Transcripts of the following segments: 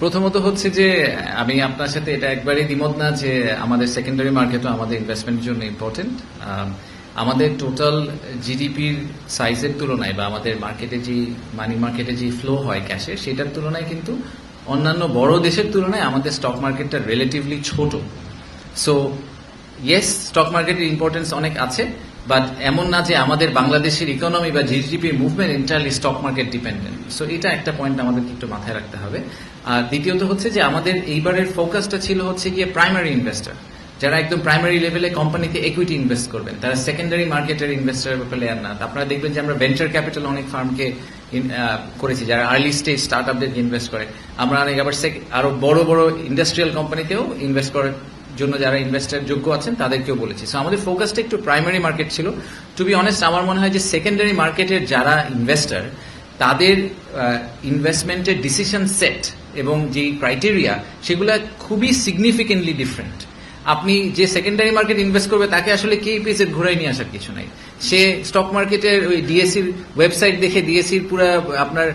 প্রথমত হচ্ছে যে, আমি আপনার সাথে এটা একবারই দ্বিমত না যে আমাদের সেকেন্ডারি মার্কেটও আমাদের ইনভেস্টমেন্টের জন্য ইম্পর্টেন্ট আমাদের টোটাল জিডিপির সাইজের তুলনায় বা আমাদের মার্কেটে যে মানি মার্কেটে যে ফ্লো হয় ক্যাশে সেটার তুলনায় কিন্তু অন্যান্য বড় দেশের তুলনায় আমাদের স্টক মার্কেটটা রিলেটিভলি ছোট। সো ইয়েস স্টক মার্কেটের ইম্পর্টেন্স অনেক আছে বাট এমন না যে আমাদের বাংলাদেশের ইকোনমি বা GDP movement entirely stock market dependent so এটা একটা পয়েন্ট আমাদেরকে একটু মাথায় রাখতে হবে। আর দ্বিতীয়ত হচ্ছে যে আমাদের এইবারের ফোকাসটা ছিল হচ্ছে গিয়ে প্রাইমারি ইনভেস্টর যারা একদম প্রাইমারি লেভেলে কোম্পানিতে ইকুইটি ইনভেস্ট করবেন। তারা সেকেন্ডারি মার্কেটের ইনভেস্টার প্লেয়ার না। আপনারা দেখবেন যে আমরা ভেঞ্চার ক্যাপিটাল অনেক ফার্মকে করেছি, যারা আর্লি স্টেজ স্টার্ট আপদেরকে ইনভেস্ট করে। আমরা অনেক আবার আরও বড় বড় ইন্ডাস্ট্রিয়াল কোম্পানিতেও ইনভেস্ট করার জন্য যারা ইনভেস্টার যোগ্য আছেন, তাদেরকেও বলেছি। সো আমাদের ফোকাসটা একটু প্রাইমারি মার্কেট ছিল। টু বি অনেস্ট আমার মনে হয় যে সেকেন্ডারি মার্কেটের যারা ইনভেস্টার তাদের ইনভেস্টমেন্টের ডিসিশন সেট এবং যে ক্রাইটেরিয়া সেগুলো খুবই সিগনিফিকেন্টলি ডিফারেন্ট আপনি যে সেকেন্ডারি মার্কেট ইনভেস্ট করবে, তাকে আসলে কে পিসের ঘুরাই নিয়ে আসার কিছু নাই। সে স্টক মার্কেটের ওই ডিএসসির ওয়েবসাইট দেখে ডিএসসির পুরো আপনার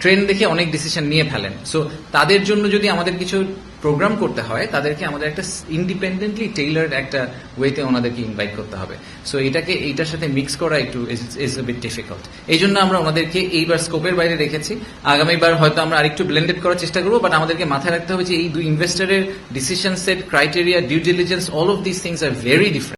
ট্রেন্ড দেখে অনেক ডিসিশন নিয়ে ফেলেন। সো তাদের জন্য যদি আমাদের কিছু প্রোগ্রাম করতে হয়, তাদেরকে আমাদের একটা ইন্ডিপেন্ডেন্টলি টেইলার্ড একটা ওয়েতে ওনাদেরকে ইনভাইট করতে হবে। সো এটাকে, এইটার সাথে মিক্স করা একটু ইজ এ বিট ডিফিকাল্ট এই জন্য আমরা ওনাদেরকে এইবার স্কোপের বাইরে রেখেছি। আগামীবার হয়তো আমরা আরেকটু ব্লেন্ডেড করার চেষ্টা করব বাট আমাদেরকে মাথায় রাখতে হবে যে এই দুই ইনভেস্টারের decision set criteria due diligence all of this things are very different